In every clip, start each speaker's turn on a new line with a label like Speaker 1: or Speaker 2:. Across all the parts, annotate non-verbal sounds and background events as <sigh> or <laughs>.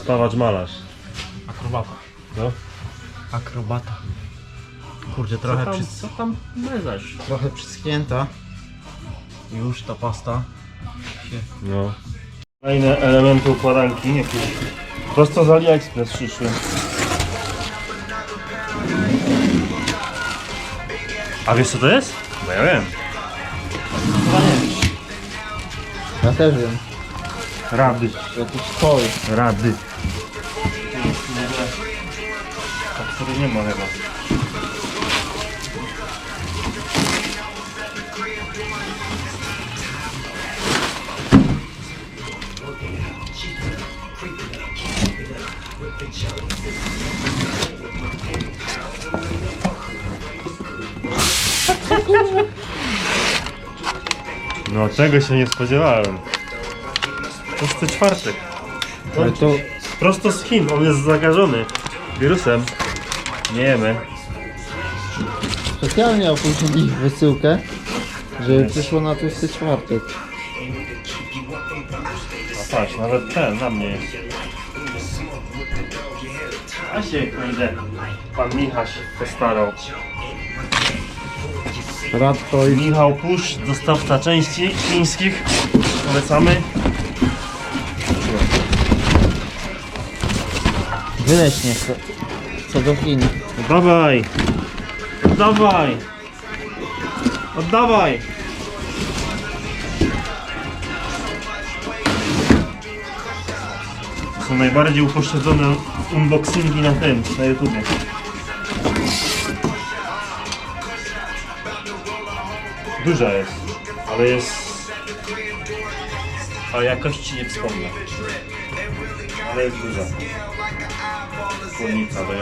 Speaker 1: Spawacz malarz.
Speaker 2: Akrobata.
Speaker 1: No.
Speaker 2: Akrobata. Kurde,
Speaker 1: Co
Speaker 2: trochę,
Speaker 1: tam,
Speaker 2: przys...
Speaker 1: co tam
Speaker 2: trochę przyschnięta. Już ta pasta się...
Speaker 1: No. Kolejne elementy układanki, jakieś prosto z AliExpress przyszły. A wiesz co to jest? No ja wiem.
Speaker 2: Ja też wiem.
Speaker 1: Rady.
Speaker 2: Jakiś kol.
Speaker 1: Rady. Tak sobie nie ma chyba. No tego się nie spodziewałem. Pusty czwartek.
Speaker 2: Ale to...
Speaker 1: Prosto z Chin, on jest zakażony wirusem. Nie jemy.
Speaker 2: Specjalnie opóźnili ich wysyłkę, żeby przyszło na tłusty czwartek.
Speaker 1: A patrz, nawet ten na mnie jest. A się kurde, pan Michał się postarał.
Speaker 2: Radko i...
Speaker 1: Michał Pusz, dostawca części chińskich. Polecamy.
Speaker 2: Wyleś mnie co, co do Chin.
Speaker 1: Oddawaj! Oddawaj! Oddawaj! To są najbardziej upośledzone unboxingi na tym, na YouTubie. Duża jest, ale jest... O jakości nie wspomnę. Ale jest duża. Chłodnica do.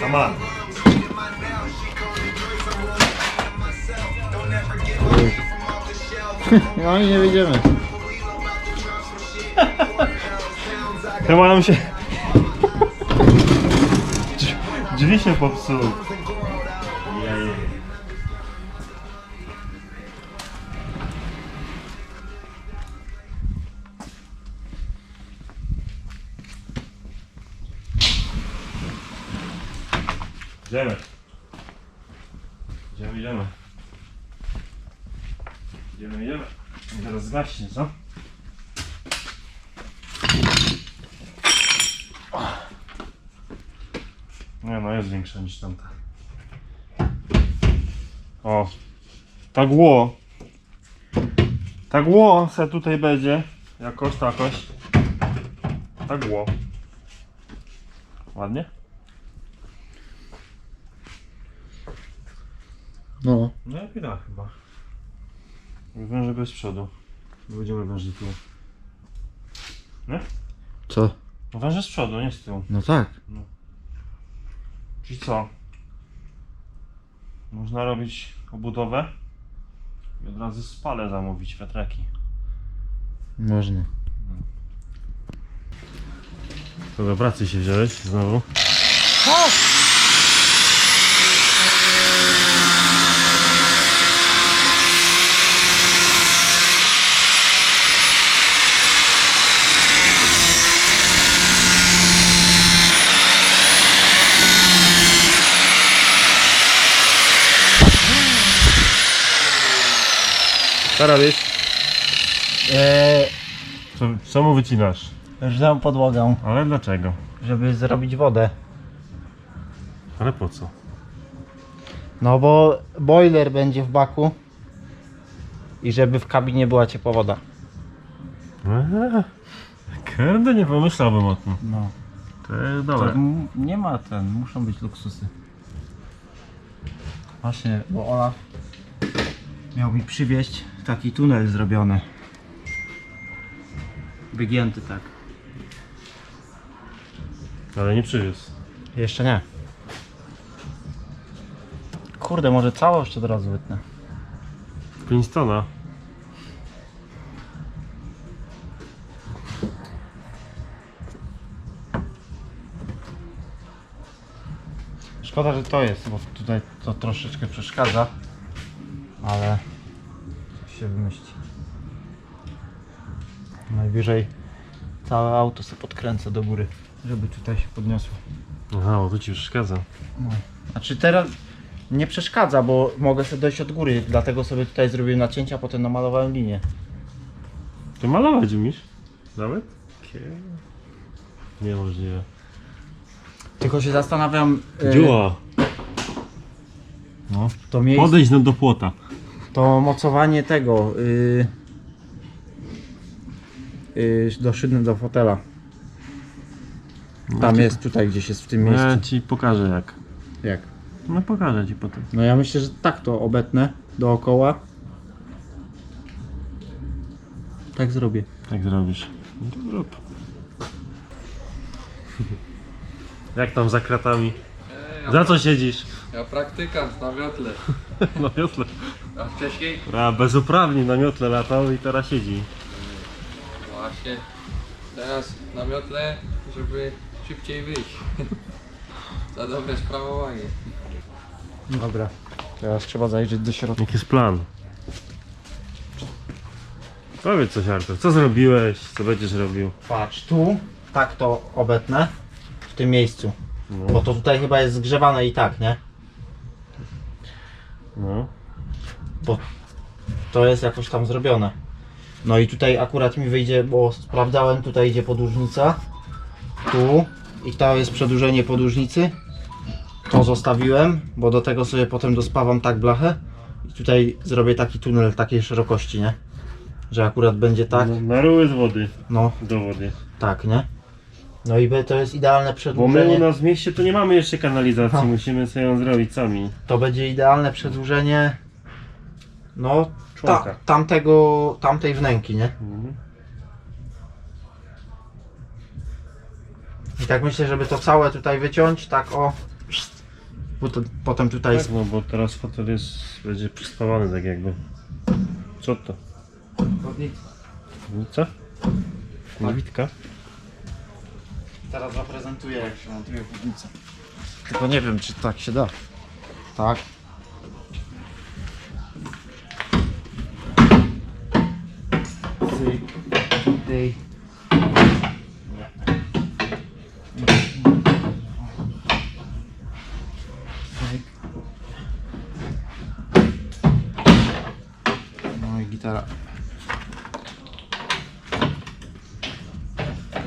Speaker 1: Come on. <laughs>
Speaker 2: No i nie wyjdziemy.
Speaker 1: Chyba nam się... <laughs> Drzwi się popsuły. Idziemy. Idziemy, idziemy. Idziemy, idziemy. Teraz zgaśnie, co? Nie no, jest większa niż tamta. O, tak ło. Tak ło se tutaj będzie. Jakoś, takoś. Tak ło. Ładnie?
Speaker 2: No.
Speaker 1: No jak da chyba. Węże bez przodu. Będziemy węży tu. Nie?
Speaker 2: Co?
Speaker 1: No węże z przodu, nie z tyłu.
Speaker 2: No tak.
Speaker 1: Czyli co? Można robić obudowę i od razu spale zamówić wiatraki.
Speaker 2: Można.
Speaker 1: To do pracy się wziąłeś znowu? Co robisz?
Speaker 2: Eee,
Speaker 1: Co, czemu wycinasz?
Speaker 2: Rżam podłogę,
Speaker 1: Ale dlaczego?
Speaker 2: żeby zrobić wodę.
Speaker 1: Ale po co?
Speaker 2: No bo boiler będzie w baku i żeby w kabinie była ciepła woda.
Speaker 1: Eee, Kurde, nie pomyślałbym o tym.
Speaker 2: No.
Speaker 1: To jest
Speaker 2: To
Speaker 1: dobre.
Speaker 2: m- nie ma ten, muszą być luksusy. Właśnie, bo Ola miał mi przywieźć taki tunel zrobiony. Wygięty tak.
Speaker 1: Ale nie przywiózł.
Speaker 2: Jeszcze nie. Kurde, może całość od razu wytnę.
Speaker 1: Princetona.
Speaker 2: Szkoda, że to jest, bo tutaj to troszeczkę przeszkadza. Ale się wymyśli. Najwyżej Całe auto sobie podkręcę do góry, żeby tutaj się podniosło.
Speaker 1: Aha, bo to ci przeszkadza.
Speaker 2: No. Znaczy teraz nie przeszkadza, bo mogę sobie dojść od góry, dlatego sobie tutaj zrobiłem nacięcia, potem namalowałem linię.
Speaker 1: Ty malować umiesz? Nawet? Kie- Niemożliwe.
Speaker 2: Tylko się zastanawiam, e,
Speaker 1: Działa.
Speaker 2: no, to miejsce,
Speaker 1: Podejdź no do płota.
Speaker 2: To mocowanie tego, y, y, do szyny do fotela. Tam jest, tutaj gdzieś jest w tym miejscu.
Speaker 1: Ja ci pokażę jak.
Speaker 2: Jak?
Speaker 1: No pokażę ci potem.
Speaker 2: No ja myślę, że tak to obetnę dookoła. Tak zrobię.
Speaker 1: Tak zrobisz. No to zrób. Jak tam za kratami? Za co siedzisz?
Speaker 3: Ja praktykant na miotle. <laughs>
Speaker 1: Na miotle.
Speaker 3: A wcześniej?
Speaker 1: A bez uprawnień na miotle latał i teraz siedzi.
Speaker 3: Właśnie. Teraz na miotle, żeby szybciej wyjść. <laughs> Za dobre sprawowanie.
Speaker 2: Dobra. Teraz trzeba zajrzeć do środka.
Speaker 1: Jaki jest plan? Powiedz coś Artur, co zrobiłeś, co będziesz robił?
Speaker 2: Patrz, tu tak to obetnę. W tym miejscu.
Speaker 1: No,
Speaker 2: Bo to tutaj chyba jest zgrzewane i tak, nie?
Speaker 1: no.
Speaker 2: Bo to jest jakoś tam zrobione. No i tutaj akurat mi wyjdzie, bo sprawdzałem, tutaj idzie podłużnica. Tu. I to jest przedłużenie podłużnicy. To zostawiłem, bo do tego sobie potem dospawam tak blachę. I tutaj zrobię taki tunel takiej szerokości, nie? Że akurat będzie tak.
Speaker 1: No, na ruły z wody,
Speaker 2: No,
Speaker 1: do wody.
Speaker 2: tak, nie? No i to jest idealne
Speaker 1: Bo my
Speaker 2: przedłużenie.
Speaker 1: u nas w mieście to nie mamy jeszcze kanalizacji,
Speaker 2: Ha.
Speaker 1: musimy sobie ją zrobić sami.
Speaker 2: To będzie idealne przedłużenie. No, ta,
Speaker 1: Członka.
Speaker 2: tamtego, tamtej wnęki, nie?
Speaker 1: Mhm.
Speaker 2: I tak myślę, żeby to całe tutaj wyciąć, tak o. Potem, potem tutaj.
Speaker 1: Tak, no bo teraz fotel jest, będzie przyspawany tak jakby. Co to? Co? Niewidka?
Speaker 2: Teraz zaprezentuję, jak się montuje chłodnicę. Tylko nie wiem, czy tak się da. Tak. Cyk. No i gitara.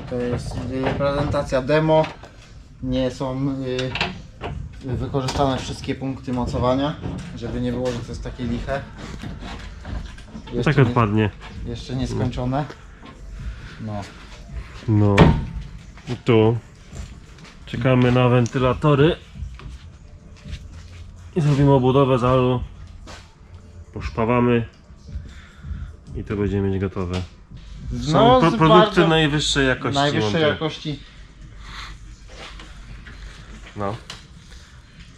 Speaker 2: To jest y, prezentacja demo. Nie są y, wykorzystane wszystkie punkty mocowania, żeby nie było, że to jest takie liche. Jeszcze,
Speaker 1: Tak
Speaker 2: nie,
Speaker 1: odpadnie.
Speaker 2: jeszcze nie skończone. No.
Speaker 1: No. Tu. Czekamy na wentylatory. I zrobimy obudowę zalu. Poszpawamy. I to będziemy mieć gotowe. Są
Speaker 2: No,
Speaker 1: pro-
Speaker 2: z
Speaker 1: produkty najwyższej jakości.
Speaker 2: najwyższej jakości
Speaker 1: No.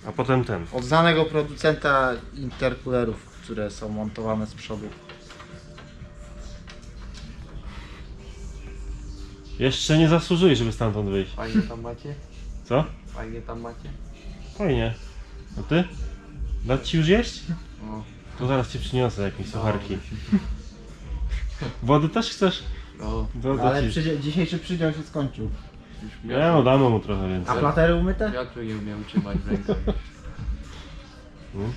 Speaker 1: A potem ten.
Speaker 2: od znanego producenta interkulerów, które są montowane z przodu.
Speaker 1: Jeszcze nie zasłużyłeś, żeby stamtąd wyjść.
Speaker 3: Fajnie tam macie?
Speaker 1: Co?
Speaker 3: Fajnie tam macie?
Speaker 1: Fajnie. A ty? Dać ci już jeść?
Speaker 3: No.
Speaker 1: To zaraz ci przyniosę jakieś sucharki. <laughs> Wody też chcesz?
Speaker 3: No.
Speaker 1: To, to
Speaker 2: Ale
Speaker 1: ci...
Speaker 2: dzisiejszy przydział się skończył.
Speaker 3: Już
Speaker 1: Nie no, damy mu trochę więcej.
Speaker 2: A platery umyte?
Speaker 3: Wiatru nie umiem trzymać w rękach.
Speaker 1: Mm.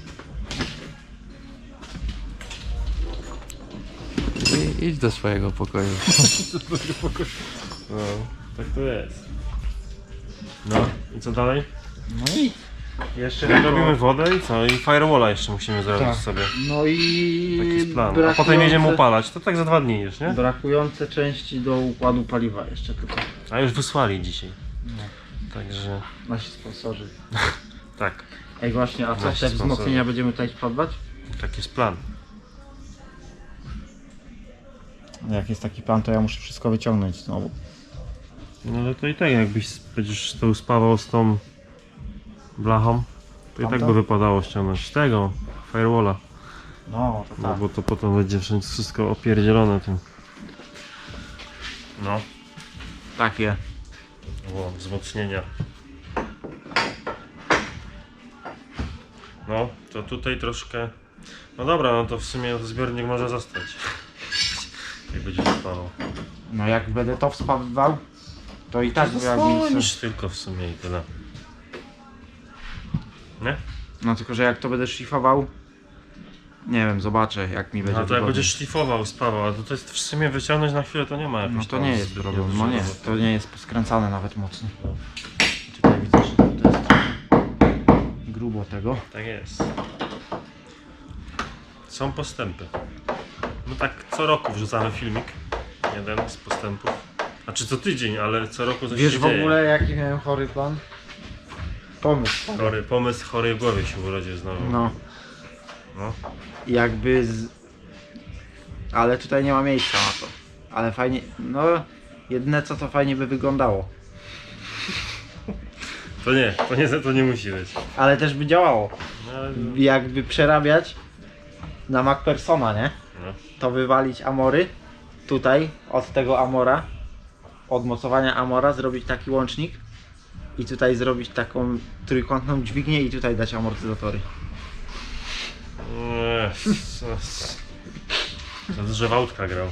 Speaker 3: I, idź do swojego pokoju. <laughs> <laughs>
Speaker 1: No, tak to jest. No, i co dalej?
Speaker 2: No i
Speaker 1: Jeszcze robimy wodę i co? I firewalla jeszcze musimy zrobić
Speaker 2: Tak.
Speaker 1: sobie.
Speaker 2: No i
Speaker 1: Taki jest plan. A
Speaker 2: brakujące-
Speaker 1: potem jedziemy upalać. To tak za dwa dni już, nie?
Speaker 2: Brakujące części do układu paliwa jeszcze tylko.
Speaker 1: A już wysłali dzisiaj.
Speaker 2: No.
Speaker 1: Także
Speaker 2: Nasi sponsorzy. <laughs>
Speaker 1: tak,
Speaker 2: Ej właśnie, a co
Speaker 1: Nasi
Speaker 2: te
Speaker 1: sponsorzy.
Speaker 2: wzmocnienia będziemy tutaj wkładać?
Speaker 1: taki jest plan.
Speaker 2: Jak jest taki plan, to ja muszę wszystko wyciągnąć znowu.
Speaker 1: No ale to i tak jakbyś będziesz to uspawał z tą blachą, to i tak by wypadało ściągnąć tego firewalla.
Speaker 2: No, to
Speaker 1: No
Speaker 2: tak.
Speaker 1: bo to potem będzie wszędzie wszystko opierdzielone tym. No.
Speaker 2: Takie.
Speaker 1: O, wzmocnienia. No, to tutaj troszkę. No dobra, no to w sumie zbiornik może zostać. Jak będzie spawał.
Speaker 2: No jak będę to wspawywał, to i tak
Speaker 1: niż tylko w sumie i tyle. Nie?
Speaker 2: No tylko, że jak to będę szlifował, nie wiem, zobaczę jak mi będzie
Speaker 1: No to jak będziesz szlifował, spawał, a to, to jest w sumie wyciągnąć na chwilę to nie ma jakoś
Speaker 2: No to
Speaker 1: tam
Speaker 2: nie jest
Speaker 1: zbytnio
Speaker 2: problem, no nie,
Speaker 1: roboty.
Speaker 2: to nie jest poskręcane nawet mocno. Tutaj widzę, że to jest trochę grubo tego.
Speaker 1: Tak jest. Są postępy. No tak co roku wrzucamy filmik. Jeden z postępów. Znaczy co tydzień, ale co roku coś
Speaker 2: Wiesz
Speaker 1: się
Speaker 2: w ogóle jaki miałem chory plan? Pomysł.
Speaker 1: Chory, pomysł chorej głowie się urodził znowu.
Speaker 2: No,
Speaker 1: No.
Speaker 2: jakby z... Ale tutaj nie ma miejsca na to. Ale fajnie, no jedyne co to fajnie by wyglądało.
Speaker 1: To nie, to nie, to nie musi być.
Speaker 2: Ale też by działało.
Speaker 1: No, ale-
Speaker 2: Jakby przerabiać na Mac Persona, nie?
Speaker 1: no.
Speaker 2: to wywalić amory tutaj od tego amora od mocowania amora zrobić taki łącznik i tutaj zrobić taką trójkątną dźwignię i tutaj dać amortyzatory
Speaker 1: To z drzewałtka grał.